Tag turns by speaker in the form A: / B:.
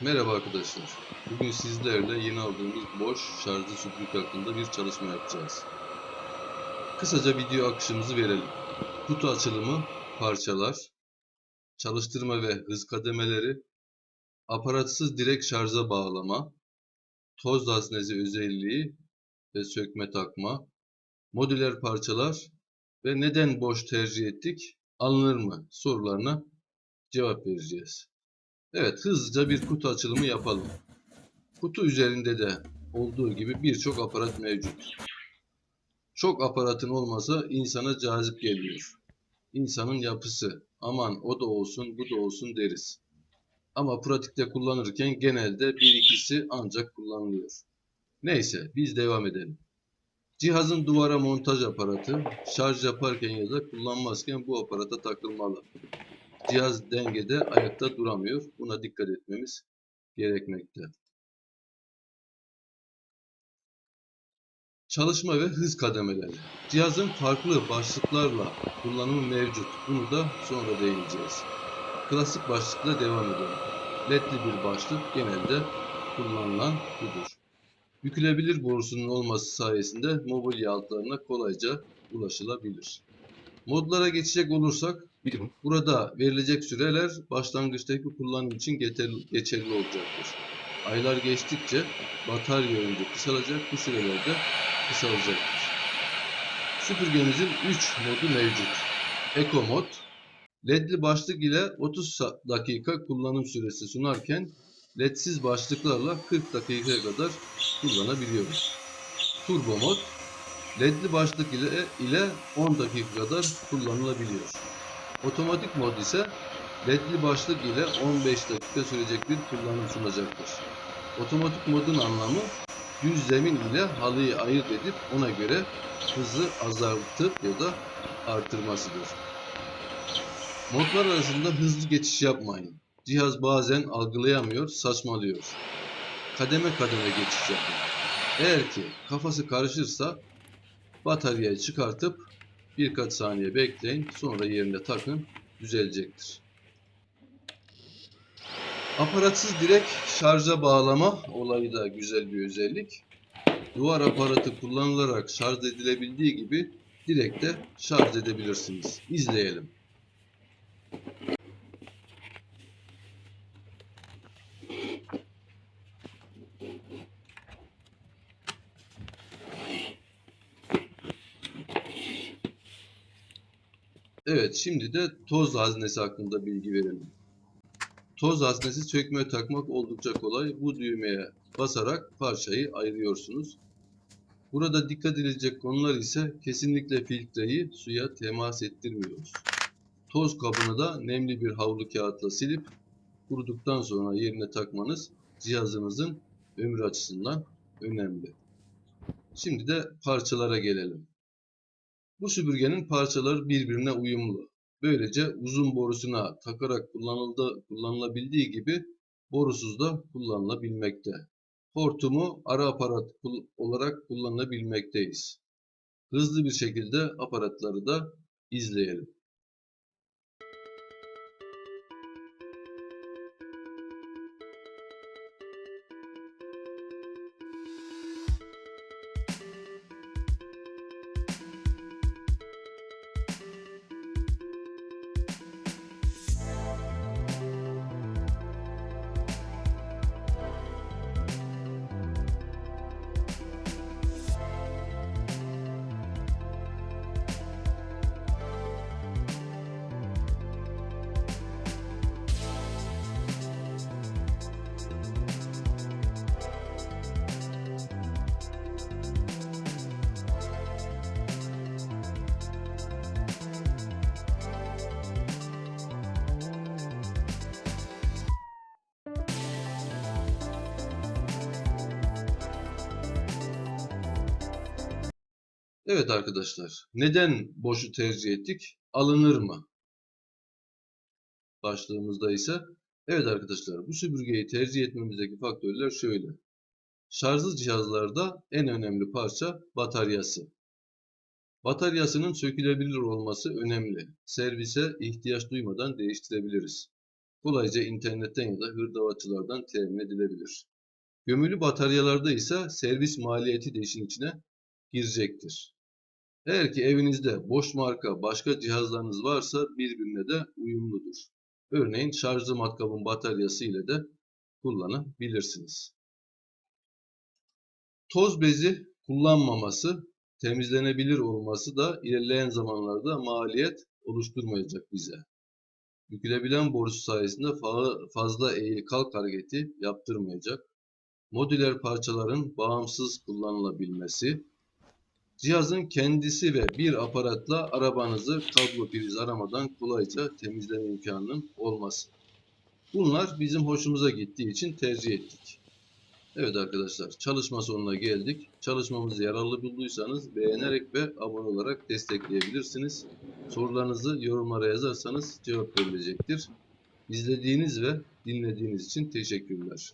A: Merhaba arkadaşlar. Bugün sizlerle yeni aldığımız boş şarjlı süpürge hakkında bir çalışma yapacağız. Kısaca video akışımızı verelim. Kutu açılımı, parçalar, çalıştırma ve hız kademeleri, aparatsız direkt şarja bağlama, toz haznesi özelliği ve sökme takma, modüler parçalar ve neden boş tercih ettik, alınır mı sorularına cevap vereceğiz. Evet, hızlıca bir kutu açılımı yapalım. Kutu üzerinde de olduğu gibi birçok aparat mevcut. Çok aparatın olması insana cazip geliyor. İnsanın yapısı, aman o da olsun, bu da olsun deriz. Ama pratikte kullanırken genelde bir ikisi ancak kullanılıyor. Neyse, biz devam edelim. Cihazın duvara montaj aparatı, şarj yaparken ya da kullanmazken bu aparata takılmalı cihaz dengede ayakta duramıyor. Buna dikkat etmemiz gerekmekte. Çalışma ve hız kademeleri. Cihazın farklı başlıklarla kullanımı mevcut. Bunu da sonra değineceğiz. Klasik başlıkla devam edelim. LED'li bir başlık genelde kullanılan budur. Bükülebilir borusunun olması sayesinde mobilya altlarına kolayca ulaşılabilir. Modlara geçecek olursak Burada verilecek süreler başlangıçtaki kullanım için geçerli olacaktır. Aylar geçtikçe batarya ömrü kısalacak, bu süreler de kısalacaktır. Süpürgemizin 3 modu mevcut. Eco mod, ledli başlık ile 30 sa- dakika kullanım süresi sunarken ledsiz başlıklarla 40 dakikaya kadar kullanabiliyoruz. Turbo mod, ledli başlık ile, ile 10 dakika kadar kullanılabiliyor. Otomatik mod ise ledli başlık ile 15 dakika sürecek bir kullanım sunacaktır. Otomatik modun anlamı düz zemin ile halıyı ayırt edip ona göre hızı azaltıp ya da artırmasıdır. Modlar arasında hızlı geçiş yapmayın. Cihaz bazen algılayamıyor, saçmalıyor. Kademe kademe geçiş yapın. Eğer ki kafası karışırsa bataryayı çıkartıp Birkaç saniye bekleyin. Sonra yerine takın. Düzelecektir. Aparatsız direkt şarja bağlama olayı da güzel bir özellik. Duvar aparatı kullanılarak şarj edilebildiği gibi direkt de şarj edebilirsiniz. İzleyelim. Evet, şimdi de toz haznesi hakkında bilgi verelim. Toz haznesi sökme takmak oldukça kolay. Bu düğmeye basarak parçayı ayırıyorsunuz. Burada dikkat edilecek konular ise kesinlikle filtreyi suya temas ettirmiyoruz. Toz kabını da nemli bir havlu kağıtla silip kuruduktan sonra yerine takmanız cihazınızın ömrü açısından önemli. Şimdi de parçalara gelelim. Bu süpürgenin parçaları birbirine uyumlu. Böylece uzun borusuna takarak kullanıldı, kullanılabildiği gibi borusuz da kullanılabilmekte. Hortumu ara aparat olarak kullanabilmekteyiz. Hızlı bir şekilde aparatları da izleyelim. Evet arkadaşlar, neden boşu tercih ettik? Alınır mı? Başlığımızda ise evet arkadaşlar bu süpürgeyi tercih etmemizdeki faktörler şöyle. Şarjlı cihazlarda en önemli parça bataryası. Bataryasının sökülebilir olması önemli. Servise ihtiyaç duymadan değiştirebiliriz. kolayca internetten ya da hırdavatçılardan temin edilebilir. Gömülü bataryalarda ise servis maliyeti de işin içine girecektir. Eğer ki evinizde boş marka başka cihazlarınız varsa birbirine de uyumludur. Örneğin şarjlı matkabın bataryası ile de kullanabilirsiniz. Toz bezi kullanmaması, temizlenebilir olması da ilerleyen zamanlarda maliyet oluşturmayacak bize. Bükülebilen borusu sayesinde fa- fazla eğil kalk hareketi yaptırmayacak. Modüler parçaların bağımsız kullanılabilmesi, cihazın kendisi ve bir aparatla arabanızı kablo priz aramadan kolayca temizleme imkanının olması. Bunlar bizim hoşumuza gittiği için tercih ettik. Evet arkadaşlar çalışma sonuna geldik. Çalışmamızı yararlı bulduysanız beğenerek ve abone olarak destekleyebilirsiniz. Sorularınızı yorumlara yazarsanız cevap verilecektir. İzlediğiniz ve dinlediğiniz için teşekkürler.